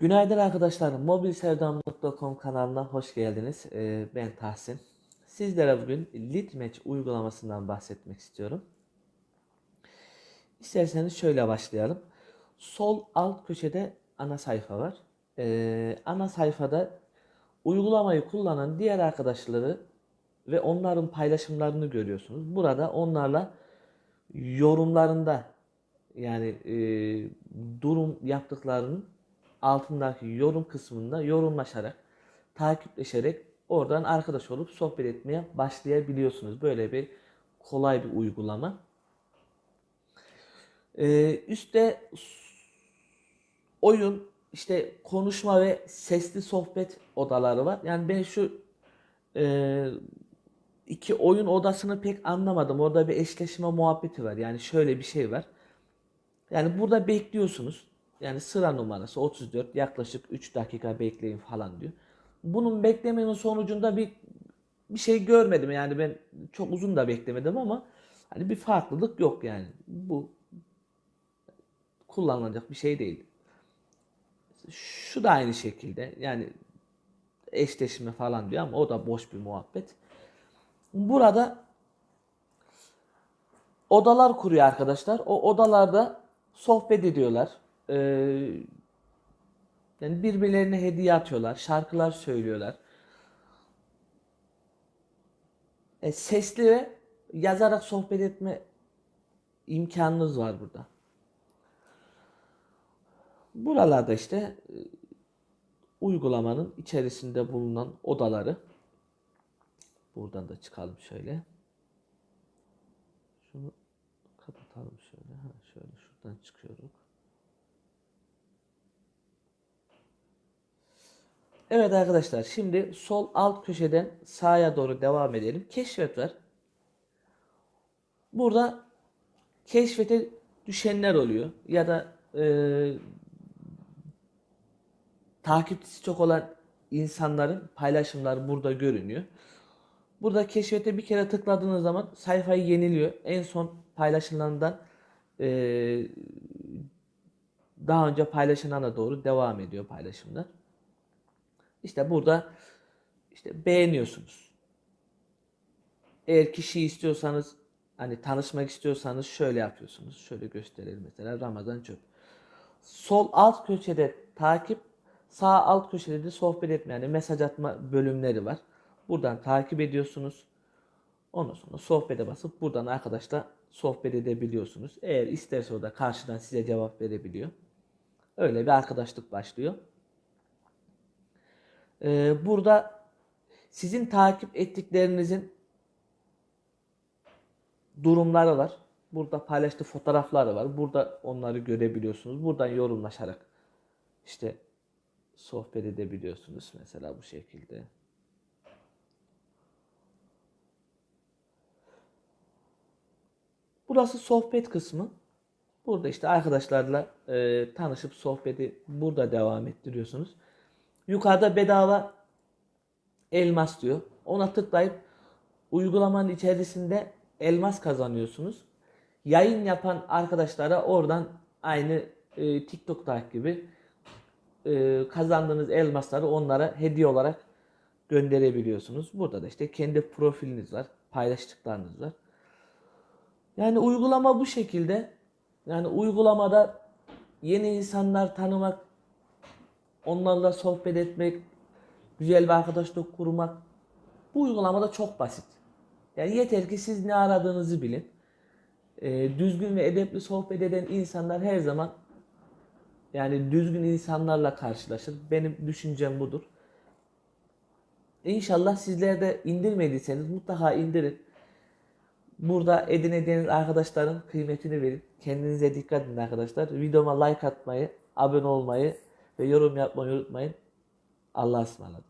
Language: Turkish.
Günaydın arkadaşlar. Mobilsevdam.com kanalına hoş geldiniz. Ee, ben Tahsin. Sizlere bugün Litmatch uygulamasından bahsetmek istiyorum. İsterseniz şöyle başlayalım. Sol alt köşede ana sayfa var. Ee, ana sayfada uygulamayı kullanan diğer arkadaşları ve onların paylaşımlarını görüyorsunuz. Burada onlarla yorumlarında yani e, durum yaptıklarının altındaki yorum kısmında yorumlaşarak, takipleşerek oradan arkadaş olup sohbet etmeye başlayabiliyorsunuz. Böyle bir kolay bir uygulama. Ee, üstte oyun, işte konuşma ve sesli sohbet odaları var. Yani ben şu e, iki oyun odasını pek anlamadım. Orada bir eşleşme muhabbeti var. Yani şöyle bir şey var. Yani burada bekliyorsunuz. Yani sıra numarası 34 yaklaşık 3 dakika bekleyin falan diyor. Bunun beklemenin sonucunda bir bir şey görmedim. Yani ben çok uzun da beklemedim ama hani bir farklılık yok yani. Bu kullanılacak bir şey değil. Şu da aynı şekilde yani eşleşme falan diyor ama o da boş bir muhabbet. Burada odalar kuruyor arkadaşlar. O odalarda sohbet ediyorlar. Ee, yani birbirlerine hediye atıyorlar, şarkılar söylüyorlar. E, sesli ve yazarak sohbet etme imkanınız var burada. Buralarda işte e, uygulamanın içerisinde bulunan odaları buradan da çıkalım şöyle. Şunu kapatalım şöyle. Ha, şöyle şuradan çıkıyoruz. Evet arkadaşlar şimdi sol alt köşeden sağa doğru devam edelim. Keşfet var. Burada keşfete düşenler oluyor ya da e, takipçisi çok olan insanların paylaşımları burada görünüyor. Burada keşfete bir kere tıkladığınız zaman sayfayı yeniliyor. En son paylaşılandan e, daha önce paylaşılana doğru devam ediyor paylaşımlar. İşte burada işte beğeniyorsunuz. Eğer kişiyi istiyorsanız hani tanışmak istiyorsanız şöyle yapıyorsunuz. Şöyle gösterelim mesela Ramazan Çöp. Sol alt köşede takip, sağ alt köşede de sohbet etme yani mesaj atma bölümleri var. Buradan takip ediyorsunuz. Ondan sonra sohbete basıp buradan arkadaşla sohbet edebiliyorsunuz. Eğer isterse o da karşıdan size cevap verebiliyor. Öyle bir arkadaşlık başlıyor. Ee, burada sizin takip ettiklerinizin durumları var. Burada paylaştığı fotoğrafları var. Burada onları görebiliyorsunuz. Buradan yorumlaşarak işte sohbet edebiliyorsunuz mesela bu şekilde. Burası sohbet kısmı. Burada işte arkadaşlarla e, tanışıp sohbeti burada devam ettiriyorsunuz. Yukarıda bedava elmas diyor. Ona tıklayıp uygulamanın içerisinde elmas kazanıyorsunuz. Yayın yapan arkadaşlara oradan aynı e, TikTok'taki gibi e, kazandığınız elmasları onlara hediye olarak gönderebiliyorsunuz. Burada da işte kendi profiliniz var, paylaştıklarınız var. Yani uygulama bu şekilde. Yani uygulamada yeni insanlar tanımak, onlarla sohbet etmek, güzel bir arkadaşlık kurmak bu uygulamada çok basit. Yani yeter ki siz ne aradığınızı bilin. Ee, düzgün ve edepli sohbet eden insanlar her zaman yani düzgün insanlarla karşılaşır. Benim düşüncem budur. İnşallah sizler de indirmediyseniz mutlaka indirin. Burada edineceğiniz arkadaşların kıymetini verin. Kendinize dikkat edin arkadaşlar. Videoma like atmayı, abone olmayı ve yorum yapmayı unutmayın. Allah'a ısmarladık.